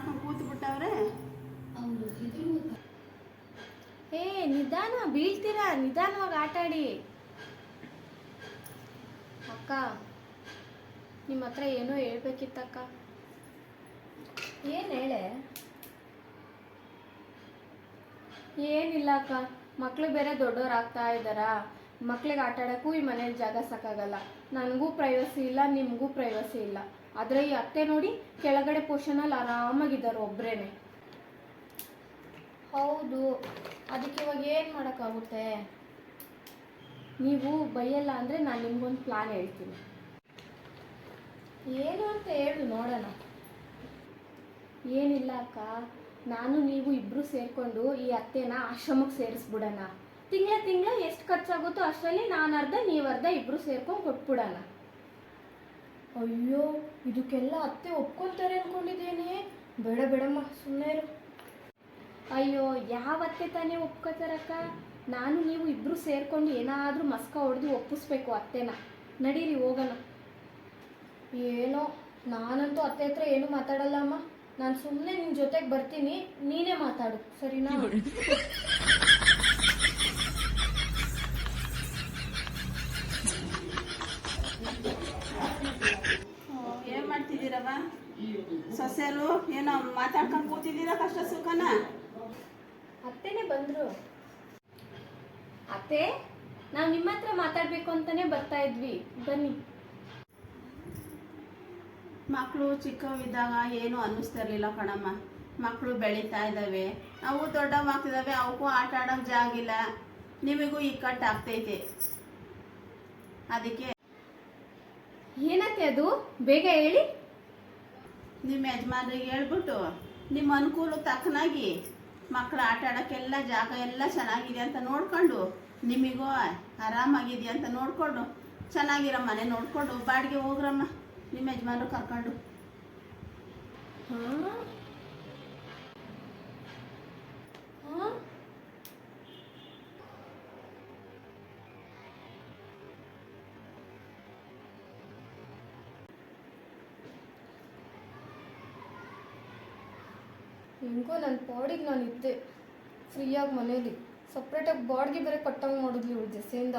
ಮಾಡ್ಕೊಂಡು ಕೂತು ಬಿಟ್ಟವ್ರೆ ಏ ನಿಧಾನ ಬೀಳ್ತೀರಾ? ನಿಧಾನವಾಗಿ ಆಟಾಡಿ. ಅಕ್ಕ ನಿಮ್ಮ ಹತ್ರ ಏನೋ ಹೇಳ್ಬೇಕಿತ್ತಕ್ಕ. ಏನು ಹೇಳೆ? ಏನಿಲ್ಲ ಅಕ್ಕ ಮಕ್ಕಳು ಬೇರೆ ದೊಡ್ಡವ್ರು ಆಗ್ತಾ ಇದ್ದಾರಾ? ಮಕ್ಳಿಗೆ ಆಟಾಡೋಕ್ಕೂ ಈ ಮನೇಲಿ ಜಾಗ ಸಾಕಾಗಲ್ಲ. ನನಗೂ ಪ್ರೈವಸಿ ಇಲ್ಲ ನಿಮಗೂ ಪ್ರೈವಸಿ ಇಲ್ಲ. ಆದರೆ ಈ ಅತ್ತೆ ನೋಡಿ ಕೆಳಗಡೆ ಪೋರ್ಷನಲ್ಲಿ ಆರಾಮಾಗಿದ್ದಾರೆ ಒಬ್ರೇನೆ. ಹೌದು. ಅದಕ್ಕೆ ಇವಾಗ ಏನು ಮಾಡೋಕ್ಕಾಗುತ್ತೆ? ನೀವು ಬೈಯಲ್ಲ ಅಂದರೆ ನಾನು ನಿಮ್ಗೊಂದು ಪ್ಲಾನ್ ಹೇಳ್ತೀನಿ. ಏನು ಅಂತ ಹೇಳು ನೋಡೋಣ. ಏನಿಲ್ಲ ಅಕ್ಕ. ನಾನು ನೀವು ಇಬ್ಬರು ಸೇರಿಕೊಂಡು ಈ ಅತ್ತೆನ ಆಶ್ರಮಕ್ಕೆ ಸೇರಿಸ್ಬಿಡೋಣ. ತಿಂಗಳ ತಿಂಗಳ ಎಷ್ಟು ಖರ್ಚಾಗುತ್ತೋ ಅಷ್ಟರಲ್ಲಿ ನಾನು ಅರ್ಧ ನೀವು ಅರ್ಧ ಇಬ್ಬರು ಸೇರ್ಕೊಂಡು ಕೊಟ್ಬಿಡೋಣ. ಅಯ್ಯೋ, ಇದಕ್ಕೆಲ್ಲ ಅತ್ತೆ ಒಪ್ಕೊಳ್ತಾರೆ ಅನ್ಕೊಂಡಿದ್ದೇನೆ. ಬೇಡ, ಬೇಡಮ್ಮ ಸುಮ್ಮನೆ ಇರು. ಅಯ್ಯೋ, ಯಾವ ಅತ್ತೆ ತಾನೇ ಒಪ್ಕೋತಾರಕ್ಕ? ನಾನು ನೀವು ಇಬ್ಬರು ಸೇರ್ಕೊಂಡು ಏನಾದರೂ ಮಸ್ಕ ಹೊಡೆದು ಒಪ್ಪಿಸ್ಬೇಕು ಅತ್ತೆನ. ನಡೀರಿ, ಹೋಗೋಣ. ಏನೋ, ನಾನಂತೂ ಅತ್ತೆ ಹತ್ರ ಏನು ಮಾತಾಡಲ್ಲ ಅಮ್ಮ ನಾನು ಸುಮ್ಮನೆ ನಿನ್ನ ಜೊತೆಗೆ ಬರ್ತೀನಿ, ನೀನೇ ಮಾತಾಡು, ಸರಿನಾ ಏನು ಮಾಡ್ತಿದ್ದೀರವ ಸೊಸೆರು ಏನೋ ಮಾತಾಡ್ಕೊಂಡು ಕೂತಿದ್ದೀರಾ ಕಷ್ಟ ಸುಖನ? ಅತ್ತೆನೆ ಬಂದ್ರು. ಅತ್ತೆ ನಾವು ನಿಮ್ಮ ಹತ್ರ ಮಾತಾಡ್ಬೇಕು ಅಂತಾನೆ ಬರ್ತಾ ಇದ್ವಿ. ಬನ್ನಿ. ಮಕ್ಕಳು ಚಿಕ್ಕವಿದ್ದಾಗ ಏನು ಅನ್ನಿಸ್ತಿರ್ಲಿಲ್ಲ ಕಣಮ್ಮ. ಮಕ್ಕಳು ಬೆಳೀತಾ ಇದ್ದಾವೆ. ಅವು ದೊಡ್ಡವಾಗ್ತಿದ್ದಾವೆ ಅವಕ್ಕೂ ಆಟ ಆಡೋಕೆ ಜಾಗಿಲ್ಲ ನಿಮಗೂ ಕಟ್ ಆಗ್ತೈತೆ. ಅದಕ್ಕೆ ಏನತ್ತೆ ಅದು? ಬೇಗ ಹೇಳಿ. ನಿಮ್ಮ ಯಜಮಾನ್ರಿಗೆ ಹೇಳ್ಬಿಟ್ಟು ನಿಮ್ಮ ಅನುಕೂಲ ತಕ್ಕನಾಗಿ ಮಕ್ಕಳು ಆಟ ಆಡೋಕ್ಕೆಲ್ಲ ಜಾಗ ಎಲ್ಲ ಚೆನ್ನಾಗಿದೆ ಅಂತ ನೋಡಿಕೊಂಡು, ನಿಮಗೂ ಆರಾಮಾಗಿದೆಯಾ ಅಂತ ನೋಡಿಕೊಂಡು, ಚೆನ್ನಾಗಿರೋ ಮನೆ ನೋಡಿಕೊಂಡು, ಬಾಡಿಗೆ ಹೋಗ್ರಮ್ಮ ನಿಮ್ಮ ಯಜಮಾನ್ರು ಕರ್ಕೊಂಡು ಹಾ? ಹೆಂಗೋ ನನ್ನ ಬಾಡಿಗೆ ನಾನು ಇದ್ದೆ. ಫ್ರೀಯಾಗಿ ಮನೇಲಿ. ಸಪ್ರೇಟಾಗಿ ಬಾಡಿಗೆ ಬೇರೆ ಕಟ್ಟಂಗೆ ಮಾಡಿದ್ಲು ಇವಳು ಜೆಸೆಯಿಂದ